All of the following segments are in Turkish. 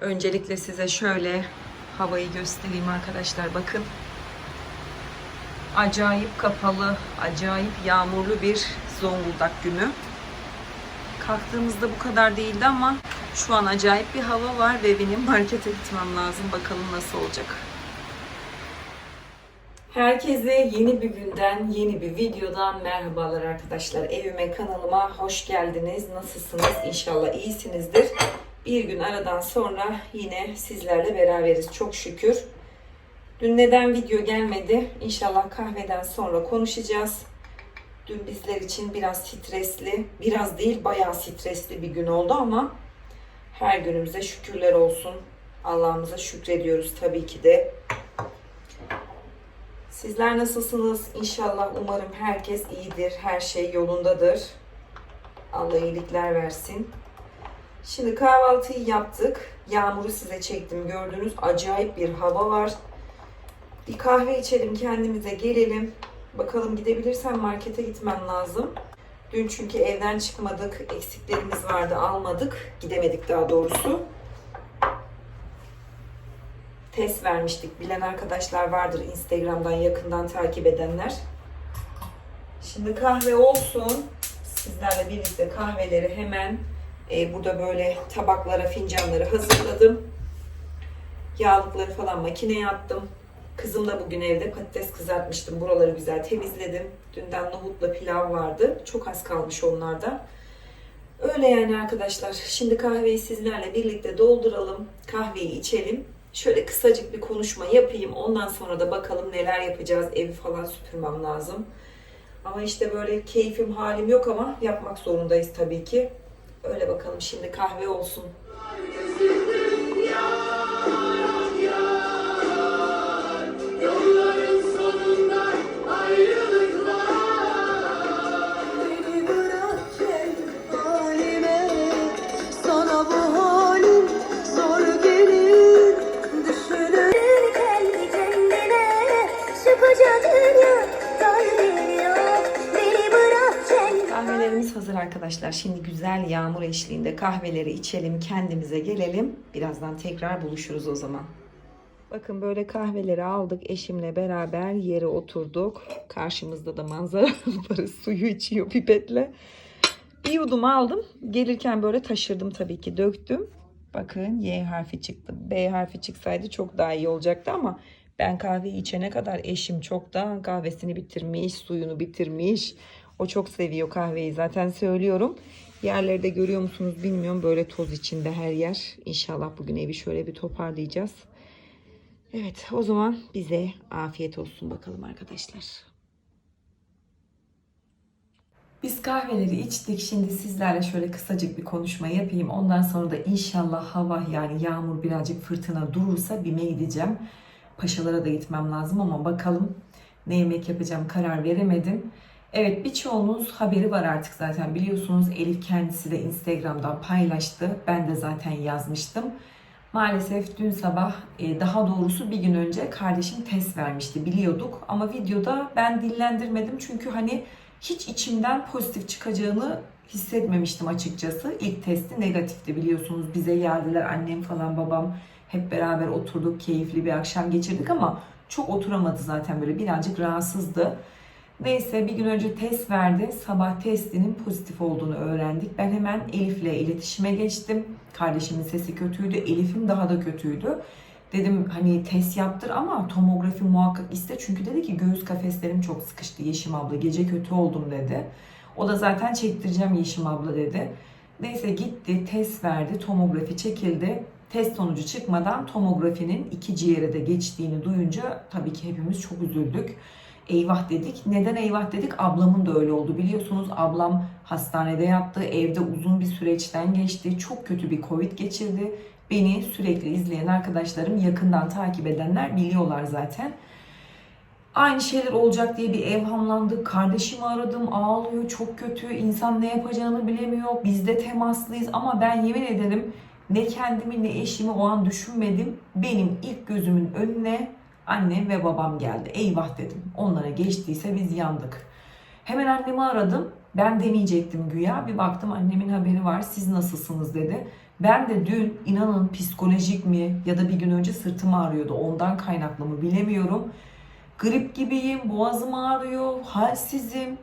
Öncelikle size şöyle havayı göstereyim arkadaşlar. Bakın. Acayip kapalı, acayip yağmurlu bir Zonguldak günü. Kalktığımızda bu kadar değildi ama şu an acayip bir hava var ve benim markete gitmem lazım. Bakalım nasıl olacak. Herkese yeni bir günden, yeni bir videodan merhabalar arkadaşlar. Evime, kanalıma hoş geldiniz. Nasılsınız? İnşallah iyisinizdir. Bir gün aradan sonra yine sizlerle beraberiz çok şükür. Dün neden video gelmedi? İnşallah kahveden sonra konuşacağız. Dün bizler için biraz stresli, biraz değil bayağı stresli bir gün oldu ama her günümüze şükürler olsun. Allah'ımıza şükrediyoruz tabii ki de. Sizler nasılsınız? İnşallah umarım herkes iyidir, her şey yolundadır. Allah iyilikler versin. Şimdi kahvaltıyı yaptık. Yağmuru size çektim gördünüz. Acayip bir hava var. Bir kahve içelim kendimize gelelim. Bakalım gidebilirsem markete gitmem lazım. Dün çünkü evden çıkmadık. Eksiklerimiz vardı almadık. Gidemedik daha doğrusu. Test vermiştik. Bilen arkadaşlar vardır Instagram'dan yakından takip edenler. Şimdi kahve olsun. Sizlerle birlikte kahveleri hemen e, burada böyle tabaklara, fincanları hazırladım. Yağlıkları falan makineye attım. Kızım da bugün evde patates kızartmıştım. Buraları güzel temizledim. Dünden nohutla pilav vardı. Çok az kalmış onlarda. Öyle yani arkadaşlar. Şimdi kahveyi sizlerle birlikte dolduralım. Kahveyi içelim. Şöyle kısacık bir konuşma yapayım. Ondan sonra da bakalım neler yapacağız. Evi falan süpürmem lazım. Ama işte böyle keyfim halim yok ama yapmak zorundayız tabii ki. Öyle bakalım şimdi kahve olsun. Arkadaşlar. Şimdi güzel yağmur eşliğinde kahveleri içelim, kendimize gelelim. Birazdan tekrar buluşuruz o zaman. Bakın böyle kahveleri aldık eşimle beraber yere oturduk. Karşımızda da manzara var. Suyu içiyor pipetle. Bir yudum aldım. Gelirken böyle taşırdım tabii ki döktüm. Bakın Y harfi çıktı. B harfi çıksaydı çok daha iyi olacaktı ama ben kahveyi içene kadar eşim çoktan kahvesini bitirmiş, suyunu bitirmiş. O çok seviyor kahveyi zaten söylüyorum. Yerlerde görüyor musunuz bilmiyorum böyle toz içinde her yer. İnşallah bugün evi şöyle bir toparlayacağız. Evet o zaman bize afiyet olsun bakalım arkadaşlar. Biz kahveleri içtik. Şimdi sizlerle şöyle kısacık bir konuşma yapayım. Ondan sonra da inşallah hava yani yağmur birazcık fırtına durursa BİM'e gideceğim. Paşalara da gitmem lazım ama bakalım ne yemek yapacağım karar veremedim. Evet birçoğunuz haberi var artık zaten biliyorsunuz. Elif kendisi de Instagram'dan paylaştı. Ben de zaten yazmıştım. Maalesef dün sabah e, daha doğrusu bir gün önce kardeşim test vermişti biliyorduk. Ama videoda ben dillendirmedim çünkü hani hiç içimden pozitif çıkacağını hissetmemiştim açıkçası. İlk testi negatifti biliyorsunuz. Bize geldiler annem falan babam hep beraber oturduk keyifli bir akşam geçirdik ama çok oturamadı zaten böyle birazcık rahatsızdı. Neyse bir gün önce test verdi. Sabah testinin pozitif olduğunu öğrendik. Ben hemen Elif'le iletişime geçtim. Kardeşimin sesi kötüydü. Elif'in daha da kötüydü. Dedim hani test yaptır ama tomografi muhakkak iste. Çünkü dedi ki göğüs kafeslerim çok sıkıştı Yeşim abla. Gece kötü oldum dedi. O da zaten çektireceğim Yeşim abla dedi. Neyse gitti test verdi. Tomografi çekildi. Test sonucu çıkmadan tomografinin iki ciğere de geçtiğini duyunca tabii ki hepimiz çok üzüldük eyvah dedik. Neden eyvah dedik? Ablamın da öyle oldu. Biliyorsunuz ablam hastanede yattı. Evde uzun bir süreçten geçti. Çok kötü bir Covid geçirdi. Beni sürekli izleyen arkadaşlarım, yakından takip edenler biliyorlar zaten. Aynı şeyler olacak diye bir evhamlandık. Kardeşimi aradım, ağlıyor, çok kötü. İnsan ne yapacağını bilemiyor. Biz de temaslıyız ama ben yemin ederim ne kendimi ne eşimi o an düşünmedim. Benim ilk gözümün önüne annem ve babam geldi. Eyvah dedim. Onlara geçtiyse biz yandık. Hemen annemi aradım. Ben demeyecektim güya. Bir baktım annemin haberi var. Siz nasılsınız dedi. Ben de dün inanın psikolojik mi ya da bir gün önce sırtım ağrıyordu. Ondan kaynaklı mı bilemiyorum. Grip gibiyim, boğazım ağrıyor, halsizim.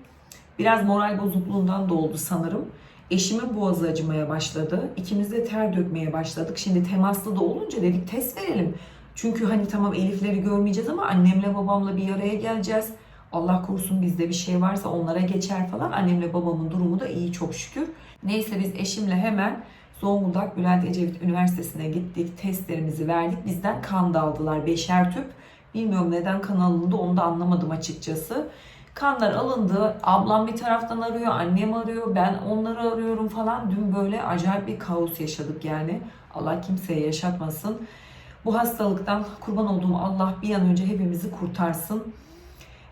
Biraz moral bozukluğundan da oldu sanırım. Eşimin boğazı acımaya başladı. İkimiz de ter dökmeye başladık. Şimdi temaslı da olunca dedik test verelim. Çünkü hani tamam Elif'leri görmeyeceğiz ama annemle babamla bir araya geleceğiz. Allah korusun bizde bir şey varsa onlara geçer falan. Annemle babamın durumu da iyi çok şükür. Neyse biz eşimle hemen Zonguldak Bülent Ecevit Üniversitesi'ne gittik. Testlerimizi verdik. Bizden kan da aldılar. Beşer tüp. Bilmiyorum neden kan alındı onu da anlamadım açıkçası. Kanlar alındı. Ablam bir taraftan arıyor, annem arıyor, ben onları arıyorum falan. Dün böyle acayip bir kaos yaşadık yani. Allah kimseye yaşatmasın. Bu hastalıktan kurban olduğum Allah bir an önce hepimizi kurtarsın.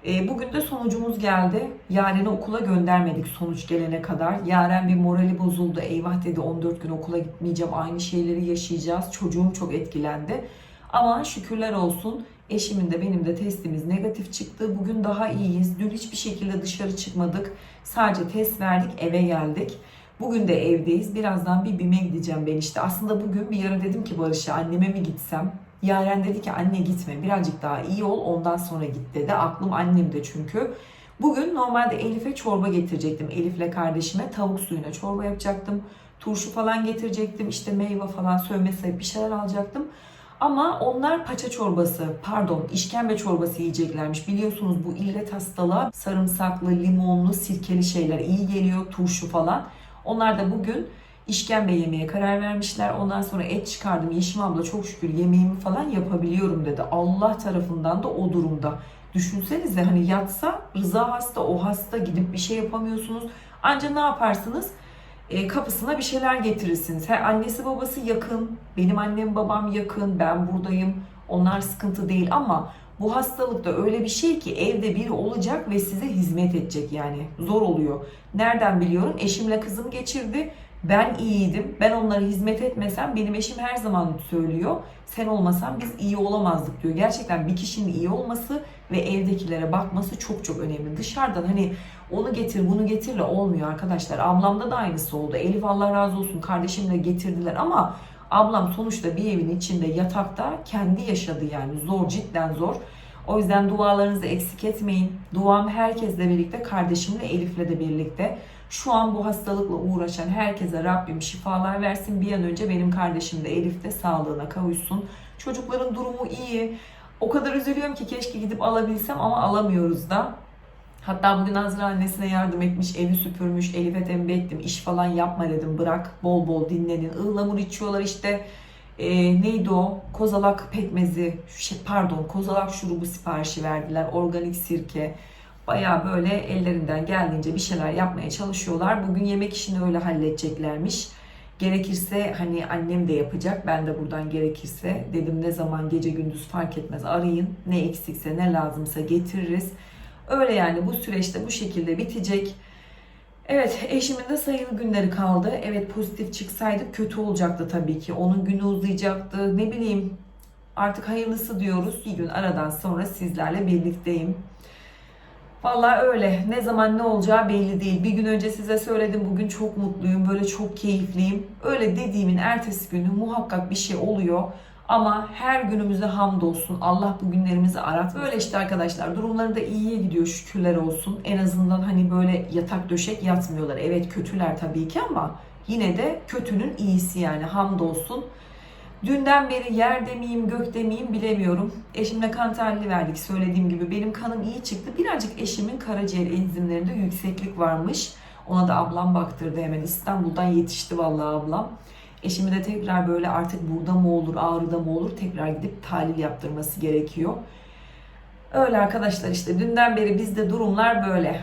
E, bugün de sonucumuz geldi. Yaren'i okula göndermedik sonuç gelene kadar. Yaren bir morali bozuldu. Eyvah dedi 14 gün okula gitmeyeceğim. Aynı şeyleri yaşayacağız. Çocuğum çok etkilendi. Ama şükürler olsun eşimin de benim de testimiz negatif çıktı. Bugün daha iyiyiz. Dün hiçbir şekilde dışarı çıkmadık. Sadece test verdik eve geldik. Bugün de evdeyiz. Birazdan bir BİM'e gideceğim ben işte. Aslında bugün bir ara dedim ki Barış'a anneme mi gitsem? Yaren dedi ki anne gitme birazcık daha iyi ol ondan sonra git dedi. Aklım annemde çünkü. Bugün normalde Elif'e çorba getirecektim. Elif'le kardeşime tavuk suyuna çorba yapacaktım. Turşu falan getirecektim. İşte meyve falan sövmesi bir şeyler alacaktım. Ama onlar paça çorbası, pardon işkembe çorbası yiyeceklermiş. Biliyorsunuz bu illet hastalığa sarımsaklı, limonlu, sirkeli şeyler iyi geliyor, turşu falan. Onlar da bugün işkembe yemeye karar vermişler. Ondan sonra et çıkardım. Yeşim abla çok şükür yemeğimi falan yapabiliyorum dedi. Allah tarafından da o durumda. Düşünsenize hani yatsa Rıza hasta, o hasta gidip bir şey yapamıyorsunuz. Anca ne yaparsınız? E, kapısına bir şeyler getirirsiniz. He, annesi babası yakın, benim annem babam yakın, ben buradayım. Onlar sıkıntı değil ama bu hastalıkta öyle bir şey ki evde biri olacak ve size hizmet edecek yani. Zor oluyor. Nereden biliyorum? Eşimle kızım geçirdi. Ben iyiydim. Ben onlara hizmet etmesem benim eşim her zaman söylüyor. Sen olmasan biz iyi olamazdık diyor. Gerçekten bir kişinin iyi olması ve evdekilere bakması çok çok önemli. Dışarıdan hani onu getir bunu getirle olmuyor arkadaşlar. Ablamda da aynısı oldu. Elif Allah razı olsun kardeşimle getirdiler ama ablam sonuçta bir evin içinde yatakta kendi yaşadı yani. Zor cidden zor. O yüzden dualarınızı eksik etmeyin. Duam herkesle birlikte, kardeşimle Elif'le de birlikte. Şu an bu hastalıkla uğraşan herkese Rabbim şifalar versin. Bir an önce benim kardeşim de Elif de sağlığına kavuşsun. Çocukların durumu iyi. O kadar üzülüyorum ki keşke gidip alabilsem ama alamıyoruz da. Hatta bugün Azra annesine yardım etmiş, evi süpürmüş, Elif'e tembih ettim. İş falan yapma dedim, bırak bol bol dinlenin. Ihlamur içiyorlar işte. Ee, neydi o? Kozalak pekmezi, şey, pardon kozalak şurubu siparişi verdiler. Organik sirke. Baya böyle ellerinden geldiğince bir şeyler yapmaya çalışıyorlar. Bugün yemek işini öyle halledeceklermiş. Gerekirse hani annem de yapacak. Ben de buradan gerekirse dedim ne zaman gece gündüz fark etmez arayın. Ne eksikse ne lazımsa getiririz. Öyle yani bu süreçte bu şekilde bitecek. Evet eşimin de sayılı günleri kaldı. Evet pozitif çıksaydı kötü olacaktı tabii ki. Onun günü uzayacaktı. Ne bileyim artık hayırlısı diyoruz. Bir gün aradan sonra sizlerle birlikteyim. Vallahi öyle. Ne zaman ne olacağı belli değil. Bir gün önce size söyledim bugün çok mutluyum, böyle çok keyifliyim. Öyle dediğimin ertesi günü muhakkak bir şey oluyor. Ama her günümüze hamdolsun. Allah bu günlerimizi aratmasın. Böyle işte arkadaşlar durumları da iyiye gidiyor şükürler olsun. En azından hani böyle yatak döşek yatmıyorlar. Evet kötüler tabii ki ama yine de kötünün iyisi yani hamdolsun. Dünden beri yerde miyim, gökte miyim bilemiyorum. Eşimle kan tahlili verdik söylediğim gibi. Benim kanım iyi çıktı. Birazcık eşimin karaciğer enzimlerinde yükseklik varmış. Ona da ablam baktırdı hemen. İstanbul'dan yetişti vallahi ablam. Eşimi de tekrar böyle artık burada mı olur, ağrıda mı olur tekrar gidip tahlil yaptırması gerekiyor. Öyle arkadaşlar işte dünden beri bizde durumlar böyle.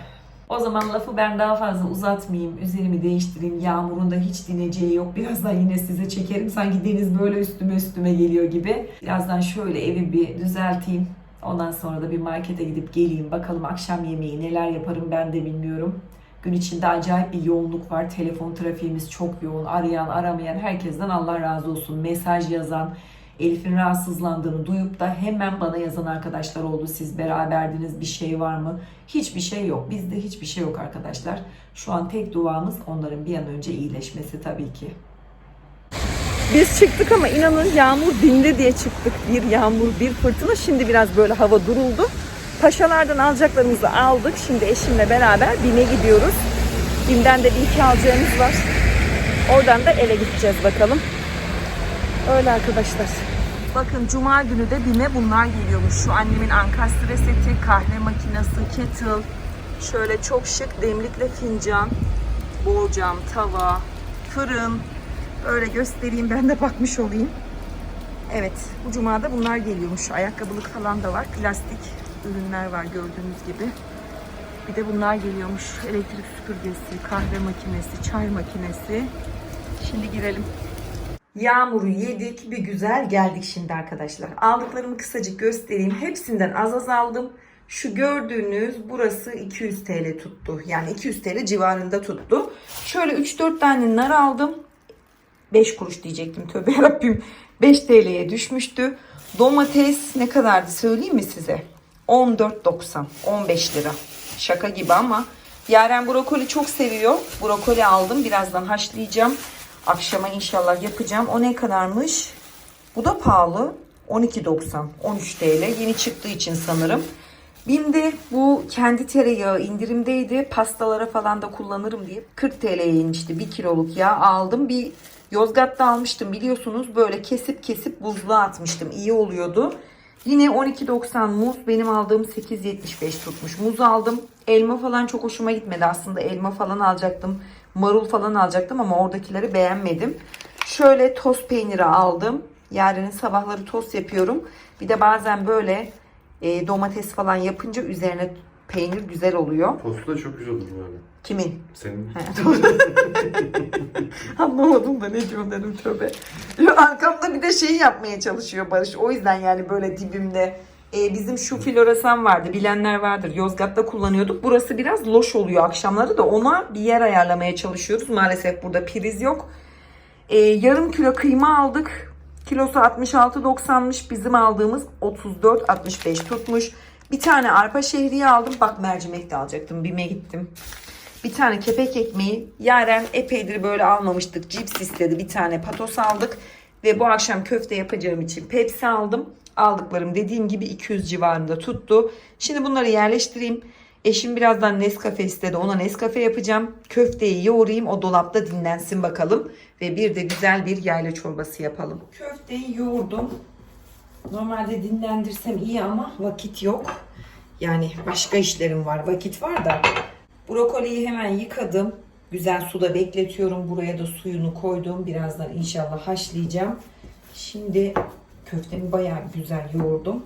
O zaman lafı ben daha fazla uzatmayayım, üzerimi değiştireyim. Yağmurun da hiç dineceği yok. Birazdan yine size çekerim. Sanki deniz böyle üstüme üstüme geliyor gibi. Birazdan şöyle evi bir düzelteyim. Ondan sonra da bir markete gidip geleyim. Bakalım akşam yemeği neler yaparım ben de bilmiyorum. Gün içinde acayip bir yoğunluk var. Telefon trafiğimiz çok yoğun. Arayan, aramayan herkesten Allah razı olsun. Mesaj yazan, Elif'in rahatsızlandığını duyup da hemen bana yazan arkadaşlar oldu. Siz beraberdiniz bir şey var mı? Hiçbir şey yok. Bizde hiçbir şey yok arkadaşlar. Şu an tek duamız onların bir an önce iyileşmesi tabii ki. Biz çıktık ama inanın yağmur dindi diye çıktık. Bir yağmur, bir fırtına. Şimdi biraz böyle hava duruldu. Paşalardan alacaklarımızı aldık. Şimdi eşimle beraber BİM'e gidiyoruz. BİM'den de bir iki alacağımız var. Oradan da ele gideceğiz bakalım. Öyle arkadaşlar. Bakın cuma günü de BİM'e bunlar geliyormuş. Şu annemin ankastre seti, kahve makinesi, kettle. Şöyle çok şık demlikle fincan, borcam, tava, fırın. Öyle göstereyim ben de bakmış olayım. Evet bu cumada bunlar geliyormuş. Ayakkabılık falan da var. Plastik ürünler var gördüğünüz gibi. Bir de bunlar geliyormuş. Elektrik süpürgesi, kahve makinesi, çay makinesi. Şimdi girelim. Yağmuru yedik bir güzel geldik şimdi arkadaşlar. Aldıklarımı kısacık göstereyim. Hepsinden az az aldım. Şu gördüğünüz burası 200 TL tuttu. Yani 200 TL civarında tuttu. Şöyle 3-4 tane nar aldım. 5 kuruş diyecektim tövbe yarabbim. 5 TL'ye düşmüştü. Domates ne kadardı söyleyeyim mi size? 14.90 15 lira. Şaka gibi ama Yaren brokoli çok seviyor. Brokoli aldım. Birazdan haşlayacağım. Akşama inşallah yapacağım. O ne kadarmış? Bu da pahalı. 12.90 13 TL. Yeni çıktığı için sanırım. Bim'de bu kendi tereyağı indirimdeydi. Pastalara falan da kullanırım diye 40 TL'ye inmişti. 1 kiloluk yağ aldım. Bir Yozgat'ta almıştım biliyorsunuz. Böyle kesip kesip buzluğa atmıştım. İyi oluyordu. Yine 12.90 muz. Benim aldığım 8.75 tutmuş. Muz aldım. Elma falan çok hoşuma gitmedi. Aslında elma falan alacaktım. Marul falan alacaktım ama oradakileri beğenmedim. Şöyle toz peyniri aldım. Yarın sabahları tost yapıyorum. Bir de bazen böyle e, domates falan yapınca üzerine peynir güzel oluyor. Tostu da çok güzel olur yani. Kimin? Senin. Anlamadım da ne diyorsun dedim tövbe. Arkamda bir de şey yapmaya çalışıyor Barış. O yüzden yani böyle dibimde. Ee, bizim şu floresan vardı. Bilenler vardır. Yozgat'ta kullanıyorduk. Burası biraz loş oluyor akşamları da ona bir yer ayarlamaya çalışıyoruz. Maalesef burada priz yok. Ee, yarım kilo kıyma aldık. Kilosu 66.90'mış. Bizim aldığımız 34.65 tutmuş. Bir tane arpa şehriye aldım. Bak mercimek de alacaktım. Bime gittim. Bir tane kepek ekmeği. Yaren epeydir böyle almamıştık. Cips istedi. Bir tane patos aldık. Ve bu akşam köfte yapacağım için Pepsi aldım. Aldıklarım dediğim gibi 200 civarında tuttu. Şimdi bunları yerleştireyim. Eşim birazdan Nescafe istedi. Ona Nescafe yapacağım. Köfteyi yoğurayım. O dolapta dinlensin bakalım. Ve bir de güzel bir yayla çorbası yapalım. Köfteyi yoğurdum. Normalde dinlendirsem iyi ama vakit yok. Yani başka işlerim var. Vakit var da. Brokoliyi hemen yıkadım. Güzel suda bekletiyorum. Buraya da suyunu koydum. Birazdan inşallah haşlayacağım. Şimdi köftemi bayağı güzel yoğurdum.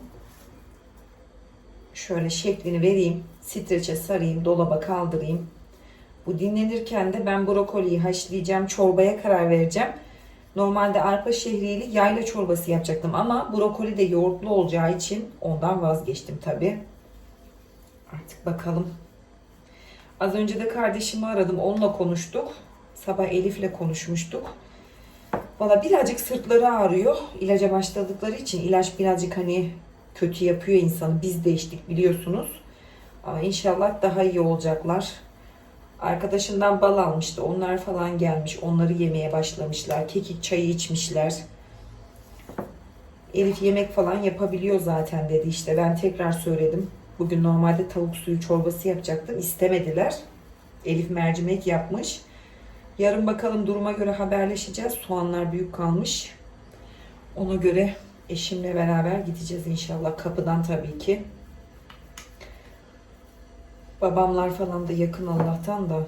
Şöyle şeklini vereyim. Streçe sarayım. Dolaba kaldırayım. Bu dinlenirken de ben brokoliyi haşlayacağım. Çorbaya karar vereceğim. Normalde arpa şehriyeli yayla çorbası yapacaktım ama brokoli de yoğurtlu olacağı için ondan vazgeçtim tabi. Artık bakalım. Az önce de kardeşimi aradım. Onunla konuştuk. Sabah Elif'le konuşmuştuk. Valla birazcık sırtları ağrıyor. İlaca başladıkları için ilaç birazcık hani kötü yapıyor insanı. Biz de içtik biliyorsunuz. Ama inşallah daha iyi olacaklar. Arkadaşından bal almıştı. Onlar falan gelmiş. Onları yemeye başlamışlar. Kekik çayı içmişler. Elif yemek falan yapabiliyor zaten dedi işte. Ben tekrar söyledim. Bugün normalde tavuk suyu çorbası yapacaktım. İstemediler. Elif mercimek yapmış. Yarın bakalım duruma göre haberleşeceğiz. Soğanlar büyük kalmış. Ona göre eşimle beraber gideceğiz inşallah. Kapıdan tabii ki. Babamlar falan da yakın Allah'tan da.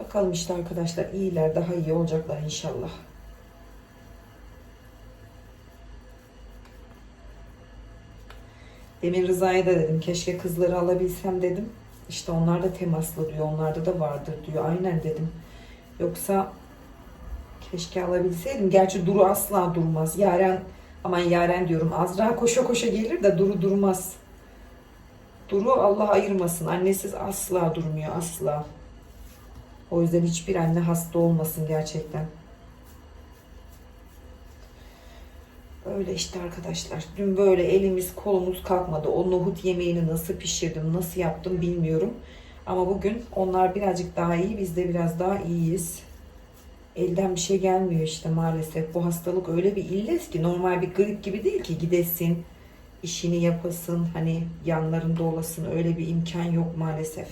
Bakalım işte arkadaşlar iyiler daha iyi olacaklar inşallah. Demin Rıza'ya da dedim keşke kızları alabilsem dedim. İşte onlar da temaslı diyor. Onlarda da vardır diyor. Aynen dedim. Yoksa keşke alabilseydim. Gerçi Duru asla durmaz. Yaren aman Yaren diyorum. Azra koşa koşa gelir de Duru durmaz. Duru Allah ayırmasın. Annesiz asla durmuyor. Asla. O yüzden hiçbir anne hasta olmasın gerçekten. Öyle işte arkadaşlar. Dün böyle elimiz kolumuz kalkmadı. O nohut yemeğini nasıl pişirdim, nasıl yaptım bilmiyorum. Ama bugün onlar birazcık daha iyi. Biz de biraz daha iyiyiz. elden bir şey gelmiyor işte maalesef. Bu hastalık öyle bir illet ki normal bir grip gibi değil ki gidesin, işini yapasın, hani yanlarında olasın öyle bir imkan yok maalesef.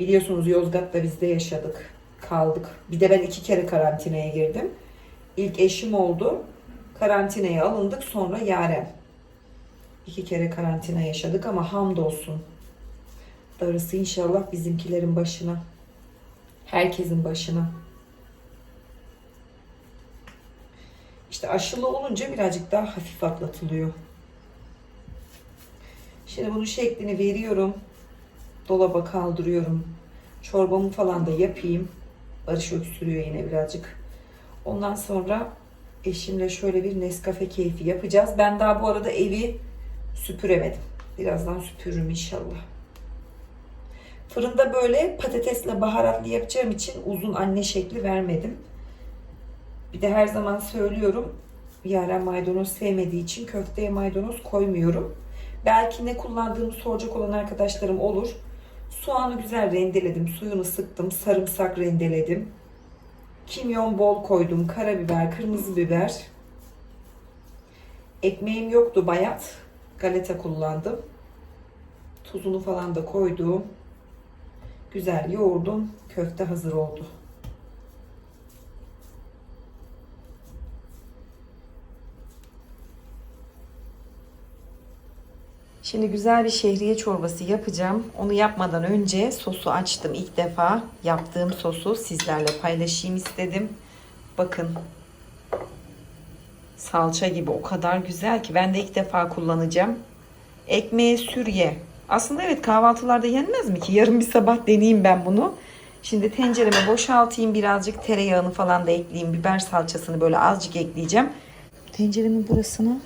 Biliyorsunuz Yozgat'ta biz de yaşadık, kaldık. Bir de ben iki kere karantinaya girdim. İlk eşim oldu, karantinaya alındık sonra Yaren. İki kere karantina yaşadık ama hamdolsun. Darısı inşallah bizimkilerin başına. Herkesin başına. İşte aşılı olunca birazcık daha hafif atlatılıyor. Şimdi bunun şeklini veriyorum. Dolaba kaldırıyorum. Çorbamı falan da yapayım. Barış öksürüyor yine birazcık. Ondan sonra eşimle şöyle bir Nescafe keyfi yapacağız. Ben daha bu arada evi süpüremedim. Birazdan süpürürüm inşallah. Fırında böyle patatesle baharatlı yapacağım için uzun anne şekli vermedim. Bir de her zaman söylüyorum. Yaren maydanoz sevmediği için köfteye maydanoz koymuyorum. Belki ne kullandığımı soracak olan arkadaşlarım olur. Soğanı güzel rendeledim. Suyunu sıktım. Sarımsak rendeledim. Kimyon bol koydum. Karabiber, kırmızı biber. Ekmeğim yoktu bayat. Galeta kullandım. Tuzunu falan da koydum. Güzel yoğurdum. Köfte hazır oldu. Şimdi güzel bir şehriye çorbası yapacağım. Onu yapmadan önce sosu açtım. İlk defa yaptığım sosu sizlerle paylaşayım istedim. Bakın. Salça gibi o kadar güzel ki ben de ilk defa kullanacağım. Ekmeğe sürye. Aslında evet kahvaltılarda yenmez mi ki? Yarın bir sabah deneyeyim ben bunu. Şimdi tencereme boşaltayım. Birazcık tereyağını falan da ekleyeyim. Biber salçasını böyle azıcık ekleyeceğim. Tenceremin burasına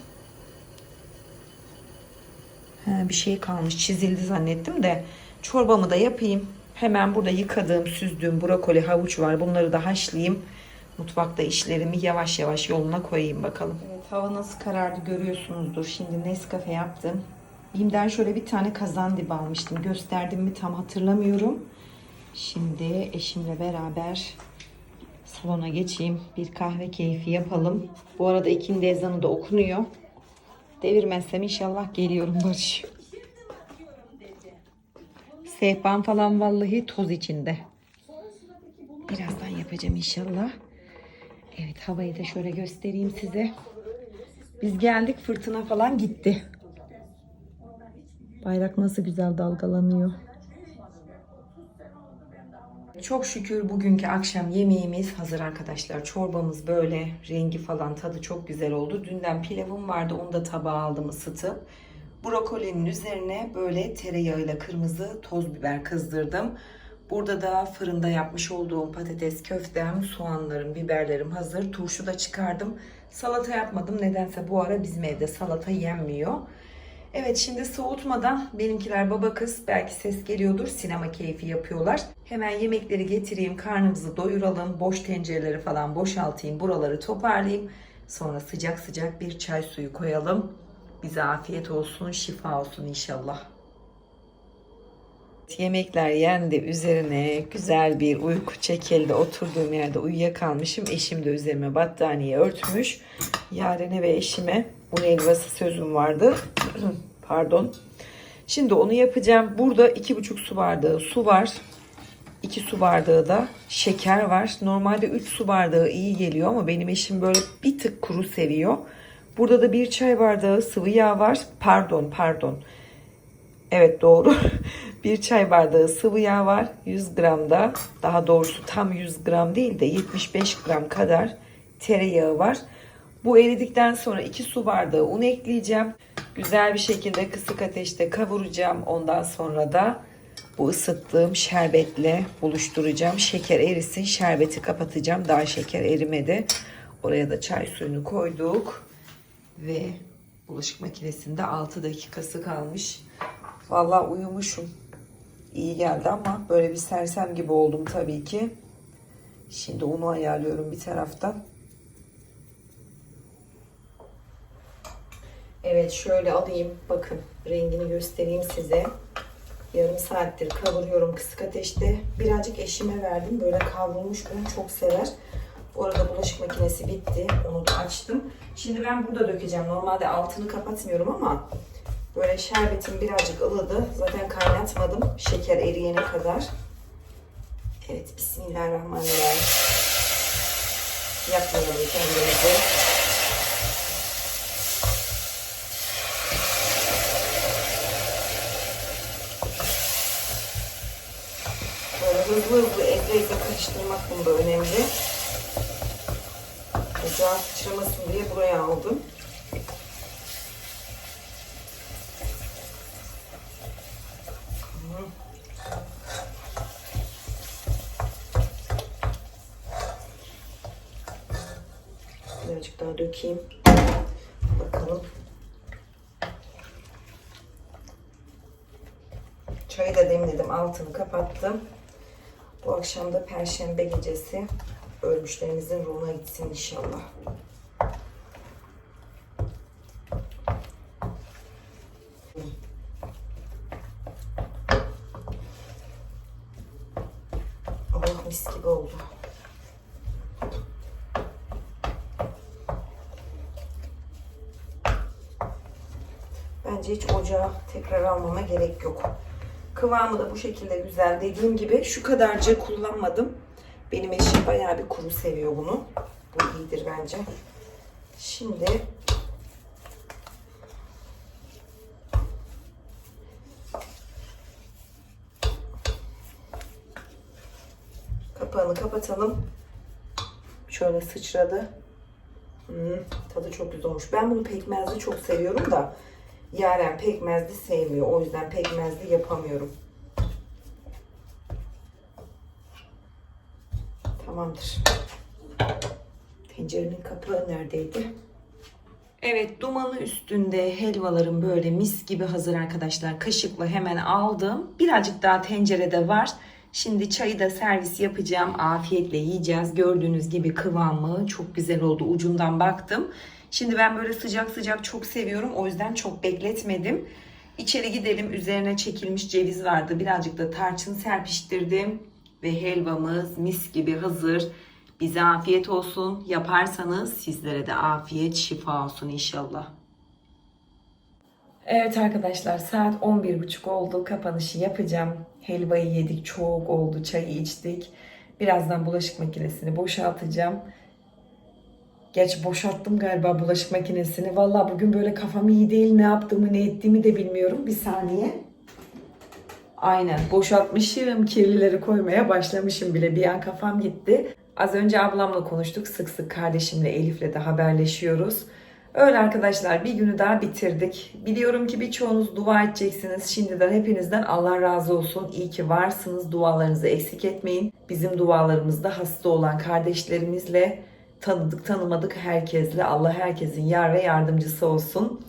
bir şey kalmış çizildi zannettim de çorbamı da yapayım. Hemen burada yıkadığım, süzdüğüm brokoli, havuç var. Bunları da haşlayayım. Mutfakta işlerimi yavaş yavaş yoluna koyayım bakalım. Evet hava nasıl karardı görüyorsunuzdur. Şimdi Nescafe yaptım. Bim'den şöyle bir tane kazan dibi almıştım. Gösterdim mi tam hatırlamıyorum. Şimdi eşimle beraber salona geçeyim. Bir kahve keyfi yapalım. Bu arada ikindi ezanı da okunuyor. Devirmezsem inşallah geliyorum Barış. Sehpan falan vallahi toz içinde. Birazdan yapacağım inşallah. Evet havayı da şöyle göstereyim size. Biz geldik fırtına falan gitti. Bayrak nasıl güzel dalgalanıyor. Çok şükür bugünkü akşam yemeğimiz hazır arkadaşlar. Çorbamız böyle rengi falan tadı çok güzel oldu. Dünden pilavım vardı onu da tabağa aldım ısıtıp. Brokolinin üzerine böyle tereyağıyla kırmızı toz biber kızdırdım. Burada da fırında yapmış olduğum patates köftem, soğanlarım, biberlerim hazır. Turşu da çıkardım. Salata yapmadım. Nedense bu ara bizim evde salata yenmiyor. Evet şimdi soğutmadan benimkiler baba kız belki ses geliyordur sinema keyfi yapıyorlar. Hemen yemekleri getireyim karnımızı doyuralım boş tencereleri falan boşaltayım buraları toparlayayım. Sonra sıcak sıcak bir çay suyu koyalım. Bize afiyet olsun şifa olsun inşallah. Yemekler yendi üzerine güzel bir uyku çekildi. Oturduğum yerde uyuyakalmışım. Eşim de üzerime battaniye örtmüş. Yarene ve eşime un helvası sözüm vardı. Pardon. Şimdi onu yapacağım. Burada iki buçuk su bardağı su var. 2 su bardağı da şeker var. Normalde 3 su bardağı iyi geliyor ama benim eşim böyle bir tık kuru seviyor. Burada da bir çay bardağı sıvı yağ var. Pardon, pardon. Evet doğru. bir çay bardağı sıvı yağ var. 100 gram da daha doğrusu tam 100 gram değil de 75 gram kadar tereyağı var. Bu eridikten sonra 2 su bardağı un ekleyeceğim. Güzel bir şekilde kısık ateşte kavuracağım. Ondan sonra da bu ısıttığım şerbetle buluşturacağım. Şeker erisin. Şerbeti kapatacağım. Daha şeker erimedi. Oraya da çay suyunu koyduk. Ve bulaşık makinesinde 6 dakikası kalmış. Vallahi uyumuşum. İyi geldi ama böyle bir sersem gibi oldum tabii ki. Şimdi unu ayarlıyorum bir taraftan. Evet şöyle alayım. Bakın rengini göstereyim size. Yarım saattir kavuruyorum kısık ateşte. Birazcık eşime verdim. Böyle kavrulmuş un çok sever. Bu arada bulaşık makinesi bitti. Onu da açtım. Şimdi ben burada dökeceğim. Normalde altını kapatmıyorum ama böyle şerbetim birazcık ılıdı. Zaten kaynatmadım. Şeker eriyene kadar. Evet, Bismillahirrahmanirrahim. Yakmayalım kendimizi. Böyle hızlı hızlı evde evde karıştırmak bunda önemli. Ocağı sıçramasın diye buraya aldım. Birazcık daha dökeyim. Bakalım. Çayı da demledim. Altını kapattım. Bu akşam da Perşembe gecesi ölmüşlerimizin ruhuna gitsin inşallah. Allah mis gibi oldu. Bence hiç ocağa tekrar almama gerek yok. Kıvamı da bu şekilde güzel. Dediğim gibi şu kadarcık kullanmadım. Benim eşim bayağı bir kuru seviyor bunu. Bu iyidir bence. Şimdi kapağını kapatalım. Şöyle sıçradı. Hmm, tadı çok güzel olmuş. Ben bunu pekmezli çok seviyorum da Yaren pekmezli sevmiyor. O yüzden pekmezli yapamıyorum. Tamamdır. Tencerenin kapağı neredeydi? Evet dumanı üstünde helvalarım böyle mis gibi hazır arkadaşlar. Kaşıkla hemen aldım. Birazcık daha tencerede var. Şimdi çayı da servis yapacağım. Afiyetle yiyeceğiz. Gördüğünüz gibi kıvamı çok güzel oldu. Ucundan baktım. Şimdi ben böyle sıcak sıcak çok seviyorum. O yüzden çok bekletmedim. İçeri gidelim. Üzerine çekilmiş ceviz vardı. Birazcık da tarçın serpiştirdim. Ve helvamız mis gibi hazır. Bize afiyet olsun. Yaparsanız sizlere de afiyet, şifa olsun inşallah. Evet arkadaşlar saat 11.30 oldu. Kapanışı yapacağım. Helvayı yedik. Çok oldu. Çayı içtik. Birazdan bulaşık makinesini boşaltacağım. Geç boşalttım galiba bulaşık makinesini. Vallahi bugün böyle kafam iyi değil. Ne yaptığımı ne ettiğimi de bilmiyorum. Bir saniye. Aynen boşaltmışım. Kirlileri koymaya başlamışım bile. Bir an kafam gitti. Az önce ablamla konuştuk. Sık sık kardeşimle Elif'le de haberleşiyoruz. Öyle arkadaşlar bir günü daha bitirdik. Biliyorum ki birçoğunuz dua edeceksiniz. Şimdiden hepinizden Allah razı olsun. İyi ki varsınız. Dualarınızı eksik etmeyin. Bizim dualarımızda hasta olan kardeşlerimizle tanıdık tanımadık herkesle Allah herkesin yar ve yardımcısı olsun.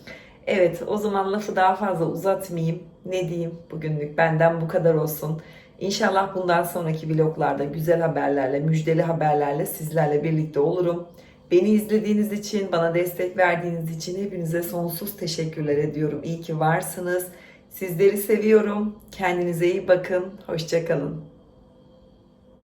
Evet o zaman lafı daha fazla uzatmayayım. Ne diyeyim bugünlük benden bu kadar olsun. İnşallah bundan sonraki vloglarda güzel haberlerle, müjdeli haberlerle sizlerle birlikte olurum. Beni izlediğiniz için, bana destek verdiğiniz için hepinize sonsuz teşekkürler ediyorum. İyi ki varsınız. Sizleri seviyorum. Kendinize iyi bakın. Hoşçakalın.